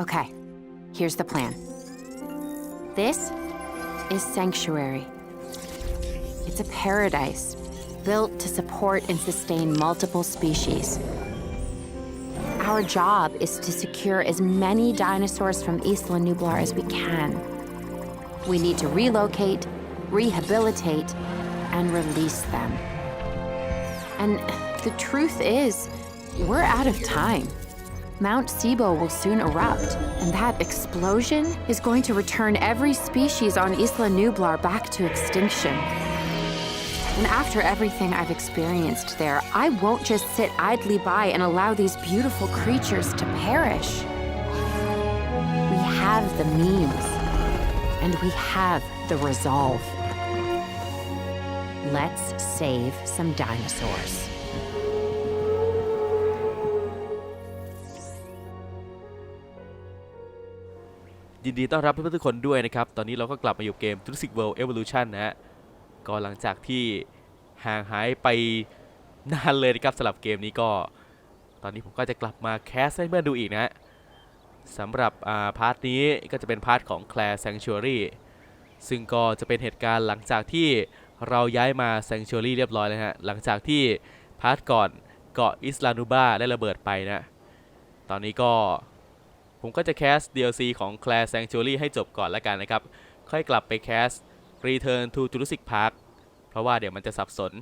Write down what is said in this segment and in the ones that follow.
Okay, here's the plan. This is Sanctuary. It's a paradise built to support and sustain multiple species. Our job is to secure as many dinosaurs from Isla Nublar as we can. We need to relocate, rehabilitate, and release them. And the truth is, we're out of time. Mount Sibo will soon erupt, and that explosion is going to return every species on Isla Nublar back to extinction. And after everything I've experienced there, I won't just sit idly by and allow these beautiful creatures to perish. We have the means, and we have the resolve. Let's save some dinosaurs. ยินดีต้อนรับเพื่อนๆทุกคนด้วยนะครับ ตอนนี้เราก็กลับมาอยู่เกม Jurassic World Evolution นะฮะก็หลังจากที่ห่างหายไปนานเลยนะครับสำหรับเกมนี้ก็ ตอนนี้ผมก็จะกลับมาแคสให้เพื่อนดูอีกนะฮะสำหรับอ่าพาร์ทนี้ก็จะเป็นพาร์ทของ Claire Sanctuary ซึ่งก็จะเป็นเหตุการณ์หลังจากที่เราย้ายมา Sanctuary เรียบร้อยแล้วฮะหลังจากที่พาร์ทก่อนเกาะอิสลานูบาได้ระเบิดไปนะ ตอนนี้ก็ ผมก็จะแคส DLC ของ Claire Sanctuary ให้จบก่อนแล้วกันนะครับ ค่อยกลับไปแคส Return to Jurassic Park เพราะว่าเดี๋ยวมันจะสับสน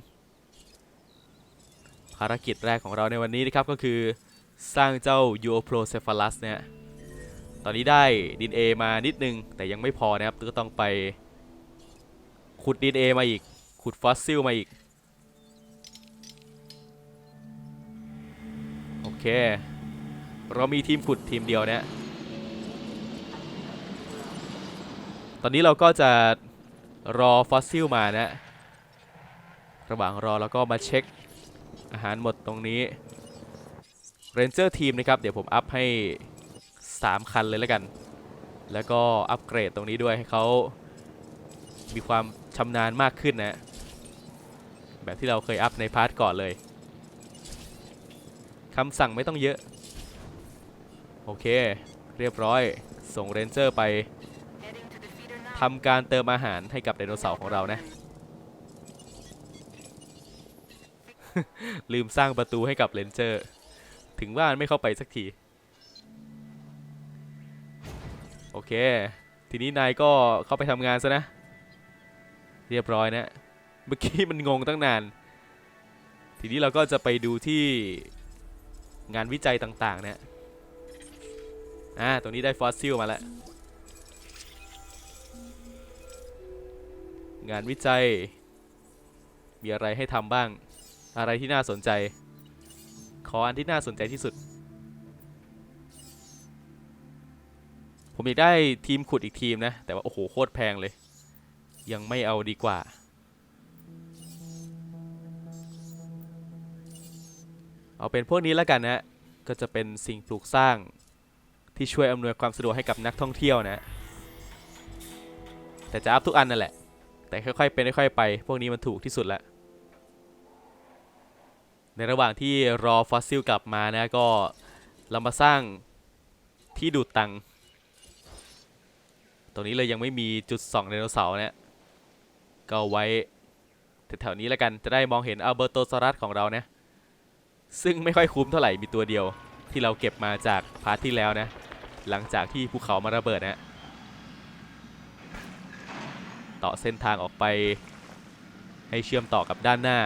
ภารกิจแรกของเราในวันนี้นะครับก็คือสร้างเจ้า Uoprocephalus เนี่ยตอนนี้ได้ดิน A มานิดนึง แต่ยังไม่พอนะครับก็ต้องไปขุดดิน A มาอีก ขุดฟอสซิลมาอีก โอเค เรามีทีมขุดทีมเดียวเนี่ยตอนนี้เราก็จะรอฟอสซิลมานะระหว่างรอเราก็มาเช็คอาหารหมดตรงนี้เรนเจอร์ทีมนะครับ เดี๋ยวผมอัพให้ 3 คันเลยแล้วกัน แล้วก็อัปเกรดตรงนี้ด้วยให้เขามีความชำนาญมากขึ้นนะ แบบที่เราเคยอัพในพาร์ทก่อนเลยคำสั่งไม่ต้องเยอะ โอเค เรียบร้อย ส่งเรนเจอร์ไปทำการเติมอาหารให้กับไดโนเสาร์ของเรานะ ลืมสร้างประตูให้กับเรนเจอร์ ถึงว่านไม่เข้าไปสักที โอเค ทีนี้นายก็เข้าไปทำงานซะนะ เรียบร้อยนะ เมื่อกี้มันงงตั้งนาน ทีนี้เราก็จะไปดูที่งานวิจัยต่างๆ เนี่ย อ่าตรงนี้ได้ฟอสซิลมาแล้ว งานวิจัย มีอะไรให้ทำบ้าง อะไรที่น่าสนใจ ขออันที่น่าสนใจที่สุด ผมอยากได้ทีมขุดอีกทีมนะ แต่ว่า โอ้โห โคตรแพงเลย ยังไม่เอาดีกว่าเอาเป็นพวกนี้แล้วกันนะ ก็จะเป็นสิ่งปลูกสร้าง ที่ช่วยอำนวยความสะดวกให้กับนักท่องเที่ยวนะ แต่จะอัพทุกอันนั่นแหละ แต่ค่อยๆเป็นค่อยๆไป พวกนี้มันถูกที่สุดแล้ว ในระหว่างที่รอฟอสซิลกลับมานะก็เรามาสร้างที่ดูดตังตรงนี้เลยยังไม่มีจุดส่องไดโนเสาร์นี่ยก็ไว้แถวๆนี้แล้วกันจะได้มองเห็นอัลเบอร์โตซอรัสของเรานะ ซึ่งไม่ค่อยคุ้มเท่าไหร่มีตัวเดียวที่เราเก็บมาจากพาร์ทที่แล้วนะ หลังจากที่ภูเขามาระเบิดนะต่อเส้นทางออกไป ให้เชื่อมต่อกับด้านหน้า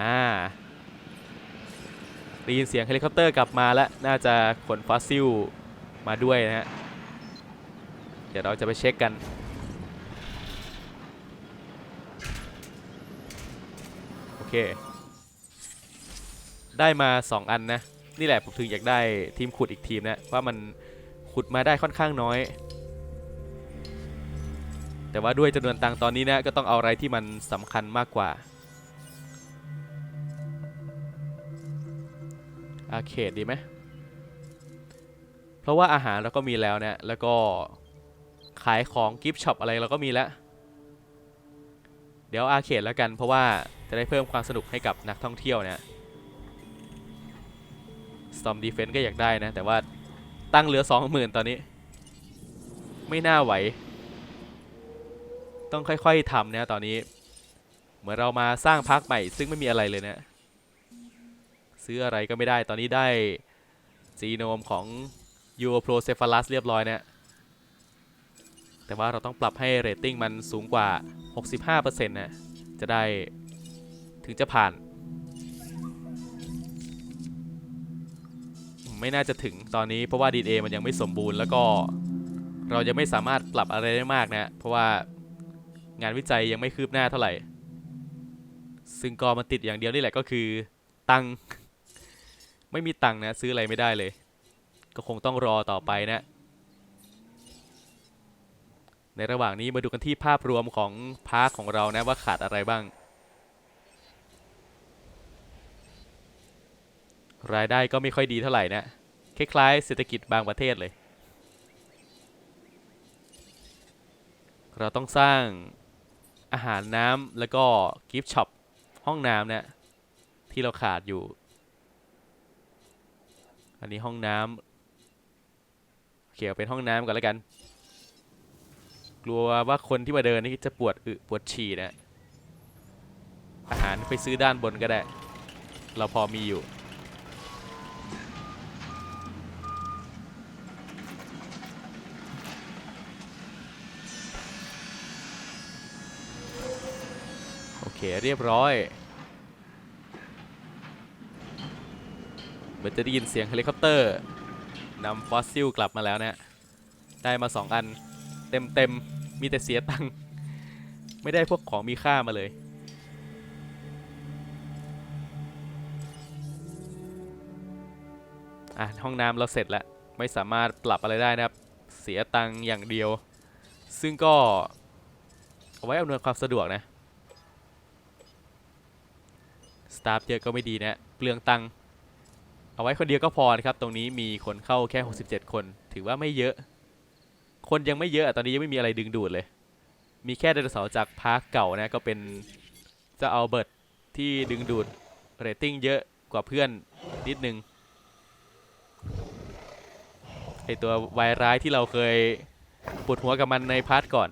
อ่าได้ยินเสียงเฮลิคอปเตอร์กลับมาแล้ว น่าจะขนฟอสซิลมาด้วยนะฮะ เดี๋ยวเราจะไปเช็คกัน โอ เค ได้มา 2 อันนะ นี่แหละผมถึงอยากได้ทีมขุดอีกทีมนะ ว่ามันขุดมาได้ค่อนข้างน้อย แต่ว่าด้วยจำนวนตังตอนนี้นะ ก็ต้องเอาอะไรที่มันสำคัญมากกว่าอาเคดดีไหมเพราะว่าอาหารเราก็มีแล้วนะ แล้วก็ขายของกิฟต์ช็อปอะไรเราก็มีแล้ว เดี๋ยวอาเขตแล้วกันเพราะว่าจะได้เพิ่มความสนุกให้กับนักท่องเที่ยวเนี่ย Storm Defense ก็อยากได้นะ แต่ว่าตั้งเหลือ20,000ตอนนี้ ไม่น่าไหว ต้องค่อยๆทำนะตอนนี้ เหมือนเรามาสร้างพักใหม่ ซึ่งไม่มีอะไรเลยเนะ ซื้ออะไรก็ไม่ได้ตอนนี้ได้จีโนมของ u p r o c e p h a l u s เรียบร้อยเนี่ย แต่ว่าเราต้องปรับให้เรตติ้งมันสูงกว่า 65%นะจะได้ถึงจะผ่าน ไม่น่าจะถึงตอนนี้เพราะว่า DNA มันยังไม่สมบูรณ์แล้วก็เรายังไม่สามารถปรับอะไรได้มากนะ เพราะว่างานวิจัยยังไม่คืบหน้าเท่าไหร่ ซึ่งก็มันติดอย่างเดียวนี่แหละก็คือ ตังค์ไม่มีตังค์นะ ซื้ออะไรไม่ได้เลย ก็คงต้องรอต่อไปนะ ในระหว่างนี้มาดูกันที่ภาพรวมของพาร์คของเรานะว่าขาดอะไรบ้าง รายได้ก็ไม่ค่อยดีเท่าไหร่นะคล้ายๆเศรษฐกิจบางประเทศเลย เราต้องสร้างอาหารน้ำแล้วก็กิฟต์ช็อปห้องน้ำนะที่เราขาดอยู่ อันนี้ห้องน้ำเขียวเป็นห้องน้ำก่อนแล้วกัน กลัวว่าคนที่มาเดินนี่จะปวดอึปวดฉี่นะ อาหารไปซื้อด้านบนก็ได้ เราพอมีอยู่ โอเคเรียบร้อยเหมือนจะได้ยินเสียงเฮลิคอปเตอร์นำฟอสซิลกลับมาแล้วเนะได้มาสองอัน เต็มเต็มๆ มีแต่เสียตังค์ไม่ได้พวกของมีค่ามาเลย อะ ห้องน้ำเราเสร็จแล้ว ไม่สามารถปรับอะไรได้นะครับ เสียตังค์อย่างเดียว ซึ่งก็ เอาไว้อำนวยความสะดวกนะ สตาฟเยอะก็ไม่ดีนะ เปลืองตังค์เอาไว้คนเดียวก็พอนะครับ ตรงนี้มีคนเข้าแค่ 67 คน ถือว่าไม่เยอะ คนยังไม่เยอะตอนนี้ยังไม่มีอะไรดึงดูดเลย มีแค่ไดโนเสาร์จากพาร์คเก่านะก็เป็นเจ้าอัลเบิร์ตที่ดึงดูดเรตติ้งเยอะกว่าเพื่อนนิดนึงไอตัววายร้ายที่เราเคยปวดหัวกับมันในพาร์ทก่อน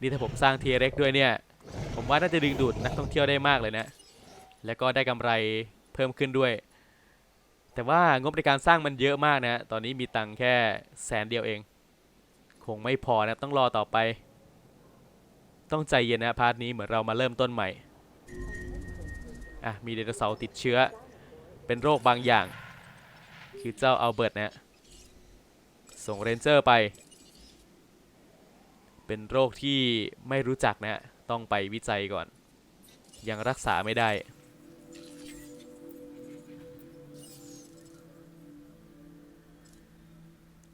นี่ถ้าผมสร้างเทีเร็กด้วยเนี่ย ผมว่าน่าจะดึงดูดนักท่องเที่ยวได้มากเลยนะ แล้วก็ได้กำไรเพิ่มขึ้นด้วย แต่ว่างบในการสร้างมันเยอะมากนะ ตอนนี้มีตังค์แค่แสนเดียวเอง คงไม่พอนะต้องรอต่อไป ต้องใจเย็นนะพาร์ทนี้เหมือนเรามาเริ่มต้นใหม่ อะ มีไดโนเสาร์ติดเชื้อ เป็นโรคบางอย่าง คือเจ้าอัลเบิร์ตนะ ส่งเรนเจอร์ไป เป็นโรคที่ไม่รู้จักนะ ต้องไปวิจัยก่อน ยังรักษาไม่ได้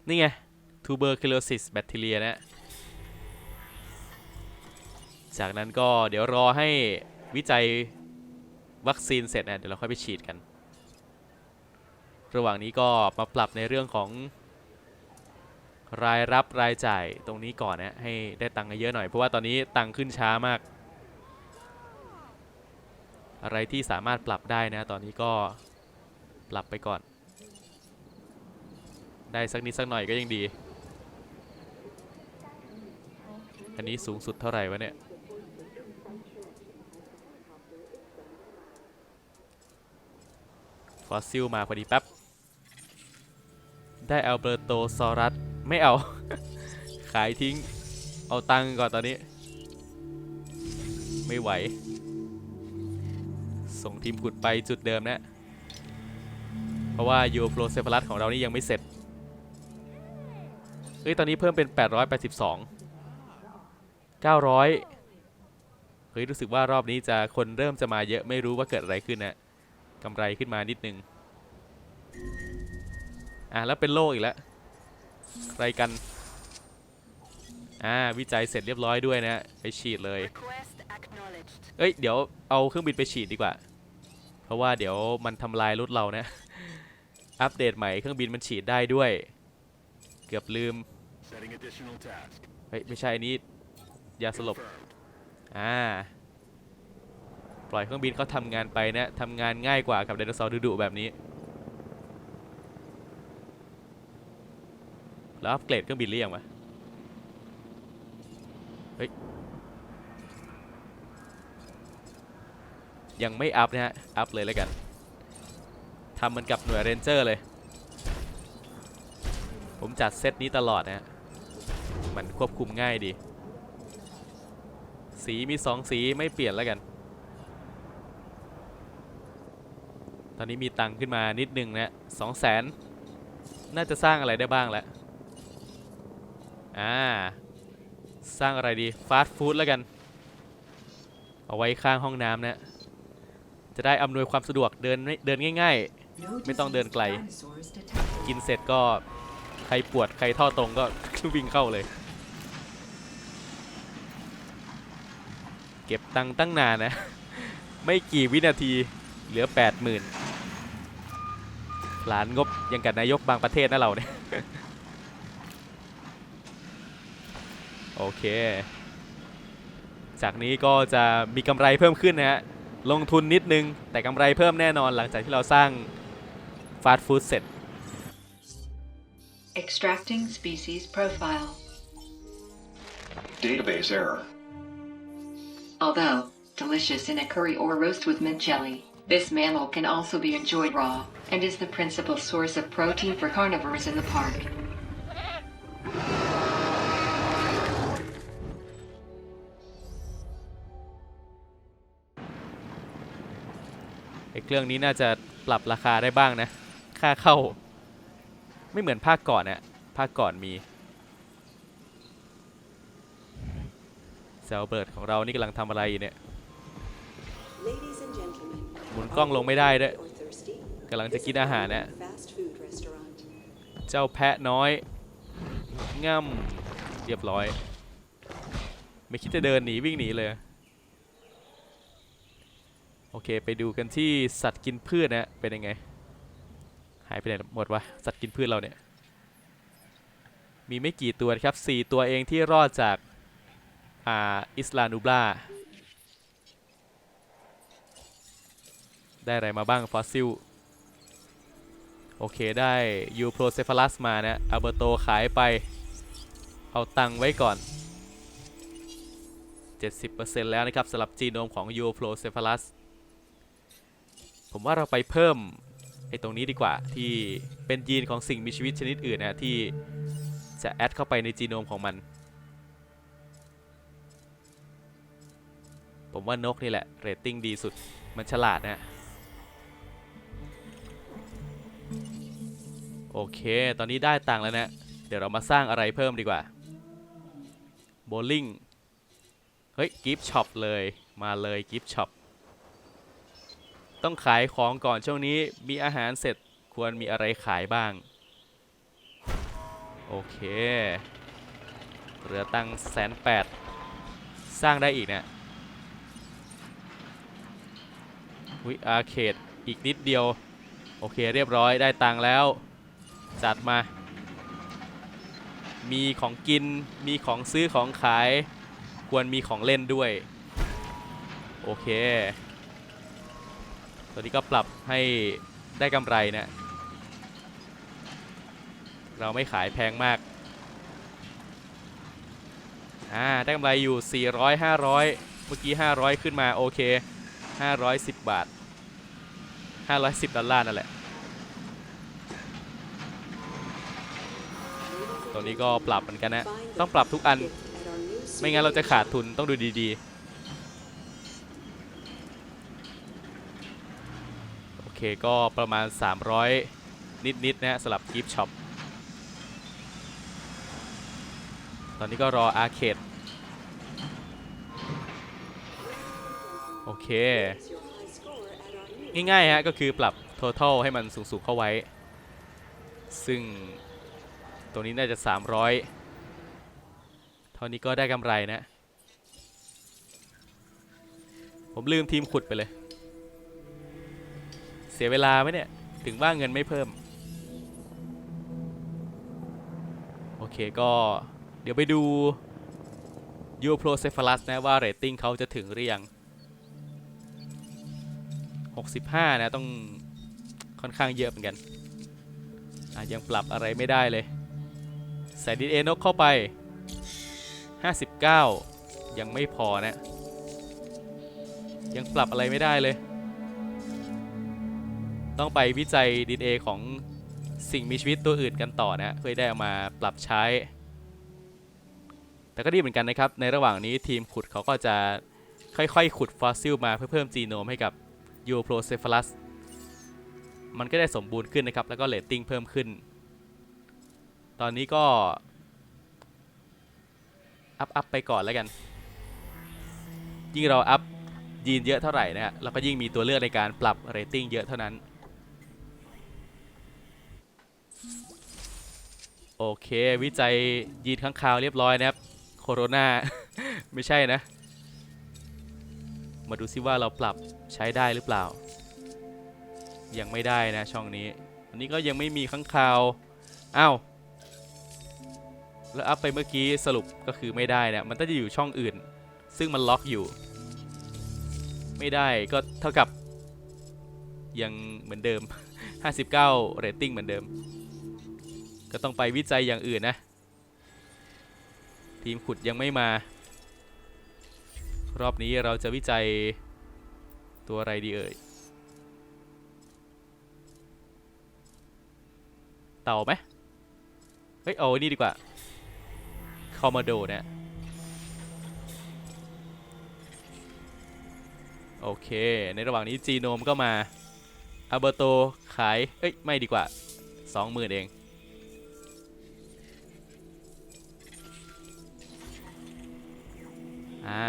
นี่ไง tuberculosis bacteria นะจากนั้นก็เดี๋ยวรอให้วิจัยวัคซีนเสร็จนะเดี๋ยวเราค่อยไปฉีดกัน ระหว่างนี้ก็มาปรับในเรื่องของ รายรับรายจ่ายตรงนี้ก่อนนะให้ได้ตังค์เยอะหน่อย เพราะว่าตอนนี้ตังค์ขึ้นช้ามาก อะไรที่สามารถปรับได้นะ ตอนนี้ก็ปรับไปก่อน ได้สักนิดสักหน่อยก็ยังดี อันนี้สูงสุดเท่าไหร่วะเนี่ย ฟอสซิลมาพอดีแป๊บ ได้อัลเบอร์โตซอรัส ไม่เอา ขายทิ้ง เอาตังก่อนตอนนี้ ไม่ไหว ส่งทีมขุดไปจุดเดิมนะ เพราะว่ายูโปรเซฟลัสของเรานี่ยังไม่เสร็จ เฮ้ยตอนนี้เพิ่มเป็น 882 900 เฮ้ยรู้สึกว่ารอบนี้จะคนเริ่มจะมาเยอะไม่รู้ว่าเกิดอะไรขึ้นนะกำไรขึ้นมานิดนึง อะแล้วเป็นโรคอีกแล้วใครกัน อ่าวิจัยเสร็จเรียบร้อยด้วยนะไปฉีดเลย เอ้ยเดี๋ยวเอาเครื่องบินไปฉีดดีกว่า เพราะว่าเดี๋ยวมันทำลายรถเรานะ อัปเดตใหม่เครื่องบินมันฉีดได้ด้วย เกือบลืม เฮ้ย ไม่ใช่อันนี้ยาสลบ Confirmed. อ่า ปล่อยเครื่องบินเขาทำงานไปนะทำงานง่ายกว่ากับไดโนเสาร์ดุๆแบบนี้ แล้วอัปเกรดเครื่องบินหรือยังวะเฮ้ย ยังไม่อัพนะฮะ อัพเลยแล้วกันทำเหมันกับหน่วยเรนเจอร์เลย ผมจัดเซตนี้ตลอดนะฮะ มันควบคุมง่ายดี สีมีสองสีไม่เปลี่ยนแล้วกัน ตอนนี้มีตังค์ขึ้นมานิดนึงนะสองแสนน่าจะสร้างอะไรได้บ้างแล้ว อ่า สร้างอะไรดี ฟาสต์ฟู้ดแล้วกัน เอาไว้ข้างห้องน้ำนะ จะได้อำนวยความสะดวกเดินไม่เดินง่าย ๆ ไม่ต้องเดินไกล กินเสร็จก็ใครปวดใครท่อตรงก็วิ่งเข้าเลย เก็บตังค์ตั้งนานนะ ไม่กี่วินาทีเหลือ 8 0,000 หลานงบยังกับนายกบางประเทศนะเราเนี่ย โอเค จากนี้ก็จะมีกำไรเพิ่มขึ้นนะฮะ ลงทุนนิดนึง แต่กำไรเพิ่มแน่นอนหลังจากที่เราสร้างฟาสต์ฟู้ดเสร็จ Extracting species profile. Database error. Although delicious in a curry or roast with mint jelly, this mammal can also be enjoyed raw and is the principal source of protein for carnivores in the park. เครื่องนี้น่าจะปรับราคาได้บ้างนะ ค่าเข้า ไม่เหมือนภาคก่อนเนี่ยภาคก่อนมี ซลเบิร์ดของเรานี่กำลังทำอะไรอยู่เนี่ย Ladies and gentlemen, หมุนกล้องลงไม่ได้ด้วย or thirsty? กำลังจะกินอาหารเนี่ย Fast food restaurant. เจ้าแพะน้อยง่ำเรียบร้อย ไม่คิดจะเดินหนีวิ่งหนีเลย โอเคไปดูกันที่สัตว์กินพืชนะเป็นยังไง หายไปไหนหมดวะสัตว์กินพืชเราเนี่ย มีไม่กี่ตัวนะครับ 4 ตัวเองที่รอดจาก อ่าอิสลานูบลาได้อะไรมาบ้าง ฟอสซิล โอเคได้ยูโปรเซฟาลัสมานะอัลเบโตขายไป เอาตังค์ไว้ก่อน 70%แล้วนะครับสำหรับจีโนมของยูโปรเซฟาลัสผมว่าเราไปเพิ่มไอ้ตรงนี้ดีกว่าที่เป็นยีนของสิ่งมีชีวิตชนิดอื่นนะที่จะแอดเข้าไปในจีโนมของมัน ผมว่านกนี่แหละ เรตติ้งดีสุด มันฉลาดนะโอเค ตอนนี้ได้ตังค์แล้วนะ เดี๋ยวเรามาสร้างอะไรเพิ่มดีกว่า โบลิ่ง เฮ้ย กิฟช็อปเลย มาเลยกิฟช็อป ต้องขายของก่อนช่วงนี้ มีอาหารเสร็จ ควรมีอะไรขายบ้าง โอเค เหลือตังแสนแปด สร้างได้อีกเนะ วิอาเคดอีกนิดเดียว โอเคเรียบร้อยได้ตังแล้ว จัดมา มีของกินมีของซื้อของขาย ควรมีของเล่นด้วย โอเค ตัวนี้ก็ปรับให้ได้กำไรนะ เราไม่ขายแพงมากอ่าได้กำไรอยู่ 400 500 เมื่อกี้ 500 ขึ้นมา โอเค 510 บาท 510ดอลลาร์นั่นแหละตัวนี้ก็ปรับเหมือนกันนะ ต้องปรับทุกอัน ไม่งั้นเราจะขาดทุนต้องดูดีๆ โอเคก็ประมาณ 300 นิดๆนะฮะสำหรับกิฟช็อป ตอนนี้ก็รออาร์เคด เค ง่ายๆฮะก็คือปรับ total ให้มันสูงๆเข้าไว้ ซึ่งตัวนี้น่าจะ 300 เท่านี้ก็ได้กำไรนะ ผมลืมทีมขุดไปเลย เสียเวลาไหมเนี่ย ถึงว่าเงินไม่เพิ่ม โอเคก็เดี๋ยวไปดูยูโปรเซฟ a ลัสนะว่าเรตติ้งเขาจะถึงหรือยัง 65 นะ ต้องค่อนข้างเยอะเหมือนกันยังปรับอะไรไม่ได้เลยใส่ดินเอนกเข้าไป 59 ยังไม่พอนะ ยังปรับอะไรไม่ได้เลย ต้องไปวิจัยดินเอของสิ่งมีชีวิตตัวอื่นกันต่อนะเพื่อได้เอามาปรับใช้ แต่ก็ดีเหมือนกันนะครับ ในระหว่างนี้ทีมขุดเขาก็จะค่อยๆ ขุดฟอสซิลมาเพื่อเพิ่มจีโนมให้กับ ยูโปรเซฟลัสมันก็ได้สมบูรณ์ขึ้นนะครับ แล้วก็เรตติ้งเพิ่มขึ้น ตอนนี้ก็ อัพอัพไปก่อนแล้วกัน ยิ่งเราอัพยีนเยอะเท่าไหร่นะฮะเราก็ยิ่งมีตัวเลือกในการปรับเรตติ้งเยอะเท่านั้น โอเค วิจัยยีนข้างคาวเรียบร้อยนะครับ โคโรนา ไม่ใช่นะ มาดูซิว่าเราปรับใช้ได้หรือเปล่า ยังไม่ได้นะช่องนี้ อันนี้ก็ยังไม่มีข้างคาวอ้าวแล้วอัพไปเมื่อกี้สรุปก็คือไม่ได้นะมันต้องจะอยู่ช่องอื่น ซึ่งมันล็อกอยู่ ไม่ได้ก็เท่ากับ ยังเหมือนเดิม 59เรตติ้งเหมือนเดิม ก็ต้องไปวิจัยอย่างอื่นนะ ทีมขุดยังไม่มา รอบนี้เราจะวิจัยตัวอะไรดีเอ่ย เต่าไหมเฮ้ย เอาไอ้นี่ดีกว่า คอมโมโดเนี่ยโอเค ในระหว่างนี้จีโนมก็มาอาเบโตขาย เอ้ย ไม่ดีกว่า 20,000 เอง อ่า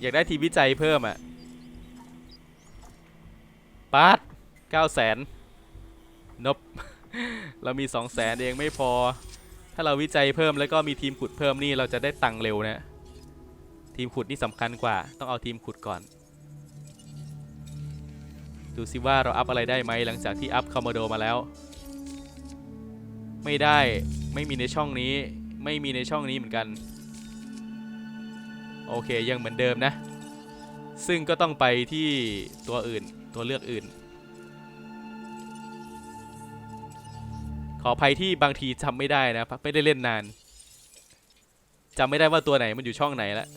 อยากได้ทีมวิจัยเพิ่มอะปาร์ต9แสนนบ เรามี2 0 0แสนเองไม่พอ ถ้าเราวิจัยเพิ่มแล้วก็มีทีมขุดเพิ่มนี่เราจะได้ตังค์เร็วนะทีมขุดนี่สำคัญกว่า ต้องเอาทีมขุดก่อน ดูซิว่าเราอัพอะไรได้ไหมหลังจากที่อัพคอมโมโดมาแล้ว ไม่ได้ไม่มีในช่องนี้ ไม่มีในช่องนี้เหมือนกัน โอเคยังเหมือนเดิมนะ ซึ่งก็ต้องไปที่ตัวอื่นตัวเลือกอื่น ขออภัยที่บางทีจำไม่ได้นะเพราะไม่ได้เล่นนานจำไม่ได้ว่าตัวไหนมันอยู่ช่องไหนแล้ว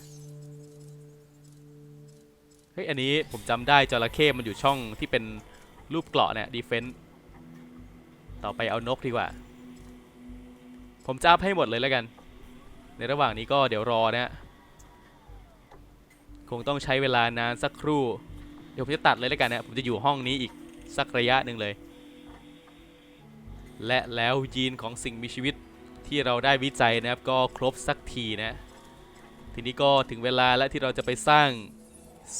เฮ้ยอันนี้ผมจำได้จระเข้มันอยู่ช่องที่เป็นรูปเกราะเนี่ยดีเฟนต์ต่อไปเอานกดีกว่า ผมจะอัพให้หมดเลยแล้วกัน ในระหว่างนี้ก็เดี๋ยวรอนะฮะ คงต้องใช้เวลานานสักครู่ เดี๋ยวผมจะตัดเลยแล้วกันนะ ผมจะอยู่ห้องนี้อีกสักระยะหนึ่งเลย และแล้วยีนของสิ่งมีชีวิตที่เราได้วิจัยนะครับก็ครบสักทีนะ ทีนี้ก็ถึงเวลาแล้วที่เราจะไปสร้าง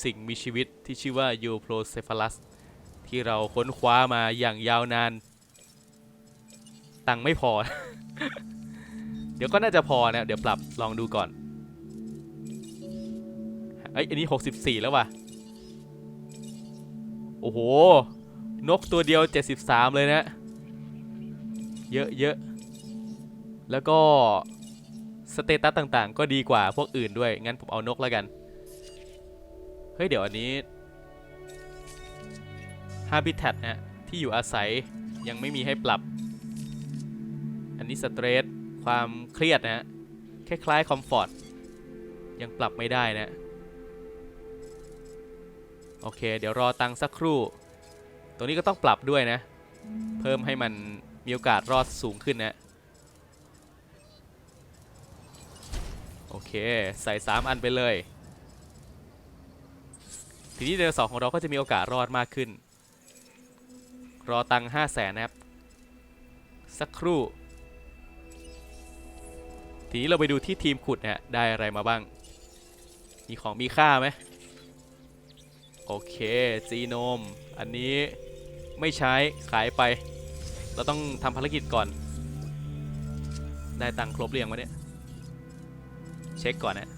สิ่งมีชีวิตที่ชื่อว่า u p r o c e p h a l u s ที่เราค้นคว้ามาอย่างยาวนาน ตังไม่พอ เดี๋ยวก็น่าจะพอนะ เดี๋ยวปรับลองดูก่อน เอ้ยอันนี้ 64 แล้วว่ะ โอ้โห นกตัวเดียว 73 เลยนะ เยอะเยอะ แล้วก็สเตตัสต่างๆ ก็ดีกว่าพวกอื่นด้วย งั้นผมเอานกแล้วกัน เฮ้ย เดี๋ยวอันนี้ Habitat นะที่อยู่อาศัยยังไม่มีให้ปรับ อันนี้สเตรสความเครียดนะฮะคล้ายๆคอมฟอร์ตยังปรับไม่ได้นะ โอเค เดี๋ยวรอตังค์สักครู่ตัวนี้ก็ต้องปรับด้วยนะ เพิ่มให้มันมีโอกาสรอดสูงขึ้นนะ โอเค ใส่ 3 อันไปเลย ทีนี้เดือนสองของเราก็จะมีโอกาสรอดมากขึ้น รอตังค์5 0 0แสนนะครับ สักครู่ ทีนี้เราไปดูที่ทีมขุดเนี่ยได้อะไรมาบ้าง มีของมีค่าไหม โอเคจีโนม อันนี้ไม่ใช้ขายไป เราต้องทำภารกิจก่อน ได้ตังค์ครบหรือยังวะเนี่ย เช็คก่อนนะ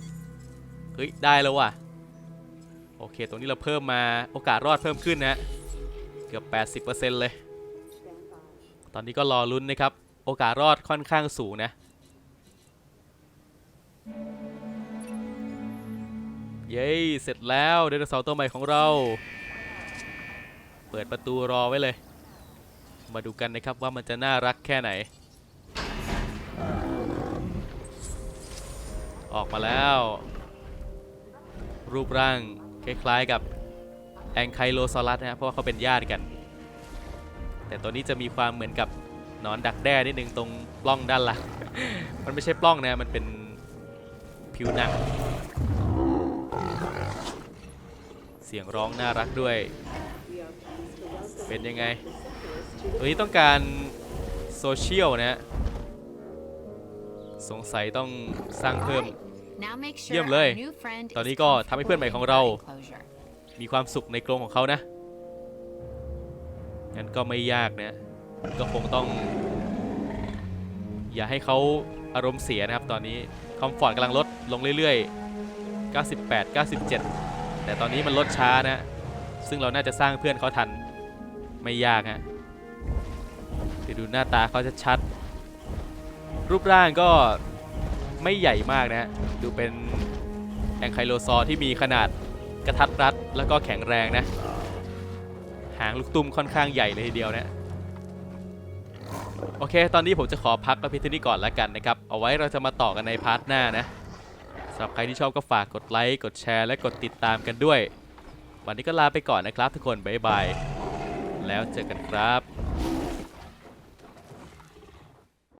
เฮ้ย ได้แล้วว่ะ โอเค ตรงนี้เราเพิ่มมาโอกาสรอดเพิ่มขึ้นนะ เกือบ 80%เลย ตอนนี้ก็รอลุ้นนะครับ โอกาสรอดค่อนข้างสูงนะ เย้เสร็จแล้วไดโนเสาร์ตัวใหม่ของเรา เปิดประตูรอไว้เลย มาดูกันนะครับว่ามันจะน่ารักแค่ไหน ออกมาแล้ว รูปร่างคล้ายๆกับแองไคโลซอรัสนะฮะเพราะว่าเขาเป็นญาติกัน แต่ตัวนี้จะมีความเหมือนกับหนอนดักแด้นิดนึงตรงปล้องด้านหลัง มันไม่ใช่ปล้องนะ มันเป็นผิวหนัง เสียงร้องน่ารักด้วย เป็นยังไงตัวนี้ต้องการโซเชียลนะสงสัยต้องสร้างเพิ่ม เยี่ยมเลย ตอนนี้ก็ทำให้เพื่อนใหม่ของเรา มีความสุขในกรงของเขานะ งั้นก็ไม่ยากนะ ก็คงต้อง อย่าให้เขาอารมณ์เสียนะครับตอนนี้ คอมฟอร์ตกำลังลดลงเรื่อยๆ 98 97 แต่ตอนนี้มันลดช้านะ ซึ่งเราน่าจะสร้างเพื่อนเขาทัน ไม่ยากฮะเดี๋ยวดูหน้าตาเขาจะชัด รูปร่างก็ไม่ใหญ่มากนะ ดูเป็นแองไคโลซอร์ที่มีขนาดกระทัดรัดแล้วก็แข็งแรงนะ หางลูกตุ้มค่อนข้างใหญ่เลยทีเดียวนะโอเค ตอนนี้ผมจะขอพักกับพิธีนี้ก่อนแล้วกันนะครับ เอาไว้เราจะมาต่อกันในพาร์ทหน้านะ สำหรับใครที่ชอบก็ฝากกดไลค์ กดแชร์ และกดติดตามกันด้วย วันนี้ก็ลาไปก่อนนะครับทุกคน บ๊ายบาย แล้วเจอกันครับ